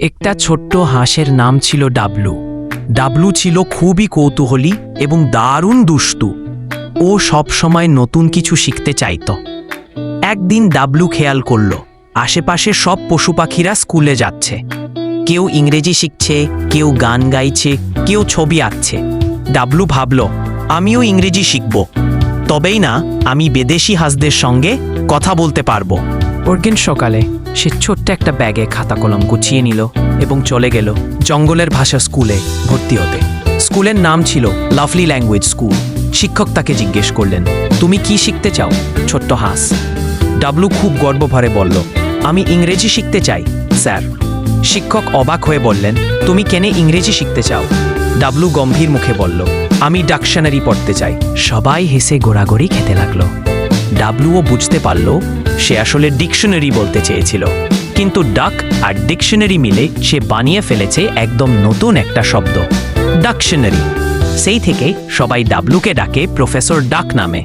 একটা ছোট্ট হাঁসের নাম ছিল ডাবলু। ডাবলু ছিল খুবই কৌতূহলী এবং দারুণ দুষ্টু। ও সব সময় নতুন কিছু শিখতে চাইত। একদিন ডাবলু খেয়াল করল আশেপাশে সব পশু পাখিরা স্কুলে যাচ্ছে। কেউ ইংরেজি শিখছে, কেউ গান গাইছে, কেউ ছবি আঁকছে। ডাবলু ভাবল, আমিও ইংরেজি শিখব। তবেই না, আমি বিদেশি হাঁসদের সঙ্গে কথা বলতে পারব। পরদিন সকালে সে ছোট্ট একটা ব্যাগে খাতা কলম গুছিয়ে নিল এবং চলে গেল জঙ্গলের ভাষা স্কুলে ভর্তি হতে। স্কুলের নাম ছিল লাভলি ল্যাঙ্গুয়েজ স্কুল। শিক্ষক তাকে জিজ্ঞেস করলেন, তুমি কি শিখতে চাও? ছোট্ট হাঁস। ডাবলু খুব গর্বভরে বলল, আমি ইংরেজি শিখতে চাই, স্যার। শিক্ষক অবাক হয়ে বললেন, তুমি কেনে ইংরেজি শিখতে চাও? ডাবলু গম্ভীর মুখে বলল, আমি ডাকশনারি পড়তে চাই। সবাই হেসে গোড়াগড়ি খেতে লাগল। ডাবলুও বুঝতে পারল সে আসলে ডিকশনারি বলতে চেয়েছিল। কিন্তু ডাক আর ডিকশনারি মিলে সে বানিয়ে ফেলেছে একদম নতুন একটা শব্দ, ডাকশনারি। সেই থেকে সবাই ডাবলুকে ডাকে প্রফেসর ডাক নামে।